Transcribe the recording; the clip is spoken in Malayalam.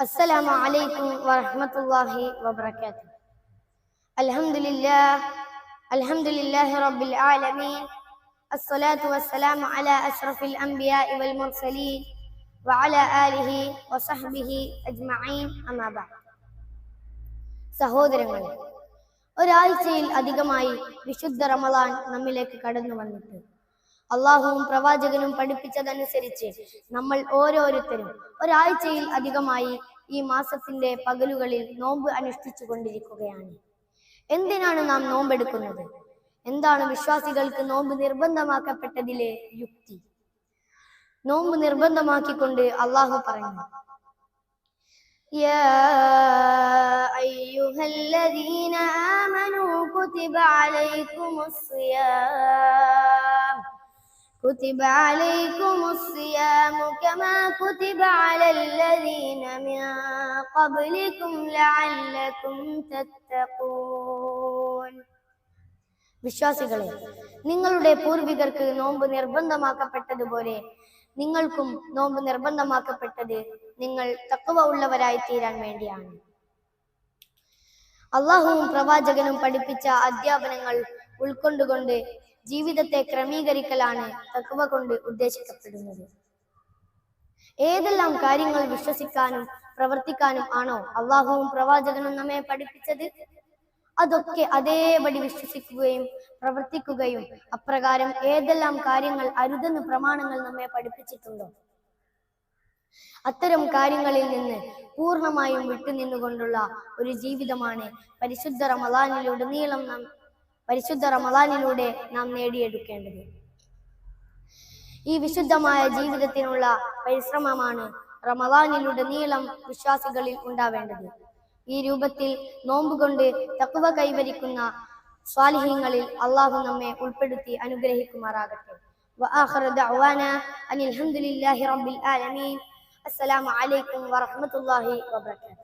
السلام عليكم ورحمة الله وبركاته الحمد لله الحمد لله رب العالمين الصلاة والسلام على أشرف الأنبياء والمرسلين وعلى آله وصحبه أجمعين أما بعد സഹോദരങ്ങളെ ഒരാഴ്ചയിൽ അധികമായി വിശുദ്ധ റമദാൻ നമ്മിലേക്ക് കടന്നു വന്നിട്ട് അള്ളാഹുവും പ്രവാചകനും പഠിപ്പിച്ചതനുസരിച്ച് നമ്മൾ ഓരോരുത്തരും ഒരാഴ്ചയിൽ അധികമായി ഈ മാസത്തിന്റെ പകലുകളിൽ നോമ്പ് അനുഷ്ഠിച്ചു കൊണ്ടിരിക്കുകയാണ് എന്തിനാണ് നാം നോമ്പെടുക്കുന്നത് എന്താണ് വിശ്വാസികൾക്ക് നോമ്പ് നിർബന്ധമാക്കപ്പെട്ടതിലെ യുക്തി നോമ്പ് നിർബന്ധമാക്കിക്കൊണ്ട് അള്ളാഹു പറഞ്ഞു يا أيها الذين آمنوا كتب عليكم الصيام كتب عليكم الصيام كما كتب على الذين من قبلكم لعلكم تتقون വിശ്വാസികളെ നിങ്ങളുടെ പൂർവികർക്ക് നോമ്പ് നിർബന്ധമാക്കപ്പെട്ടതുപോലെ നിങ്ങൾക്കും നോമ്പ് നിർബന്ധമാക്കപ്പെട്ടത് നിങ്ങൾ തക്കവ ഉള്ളവരായി തീരാൻ വേണ്ടിയാണ് അള്ളാഹുവും പ്രവാചകനും പഠിപ്പിച്ച അധ്യാപനങ്ങൾ ഉൾക്കൊണ്ടുകൊണ്ട് ജീവിതത്തെ ക്രമീകരിക്കലാണ് തക്കവ കൊണ്ട് ഉദ്ദേശിക്കപ്പെടുന്നത്. ഏതെല്ലാം കാര്യങ്ങൾ വിശ്വസിക്കാനും പ്രവർത്തിക്കാനും ആണോ അള്ളാഹുവും പ്രവാചകനും നമ്മെ പഠിപ്പിച്ചത്? അതൊക്കെ അതേപടി വിശ്വസിക്കുകയും പ്രവർത്തിക്കുകയും അപ്രകാരം ഏതെല്ലാം കാര്യങ്ങൾ അരുതെന്ന് പ്രമാണങ്ങൾ നമ്മെ പഠിപ്പിച്ചിട്ടുണ്ടോ? അത്തരം കാര്യങ്ങളിൽ നിന്ന് പൂർണമായും വിട്ടുനിന്നുകൊണ്ടുള്ള ഒരു ജീവിതമാണ് പരിശുദ്ധ റമദാനിലുടനീളം നാം പരിശുദ്ധ റമദാനിലൂടെ നാം നേടിയെടുക്കേണ്ടത് ഈ വിശുദ്ധമായ ജീവിതത്തിനുള്ള പരിശ്രമമാണ് റമദാനിലുടനീളം വിശ്വാസികളിൽ ഉണ്ടാവേണ്ടത് ഈ രൂപത്തിൽ നോമ്പുകൊണ്ട് തക്കുവ കൈവരിക്കുന്ന സ്വാലിഹ്യങ്ങളിൽ അള്ളാഹു നമ്മെ ഉൾപ്പെടുത്തി അനുഗ്രഹിക്കുമാറാകട്ടെ وآخر دعوانا أن الحمد لله رب العالمين السلام عليكم ورحمة الله وبركاته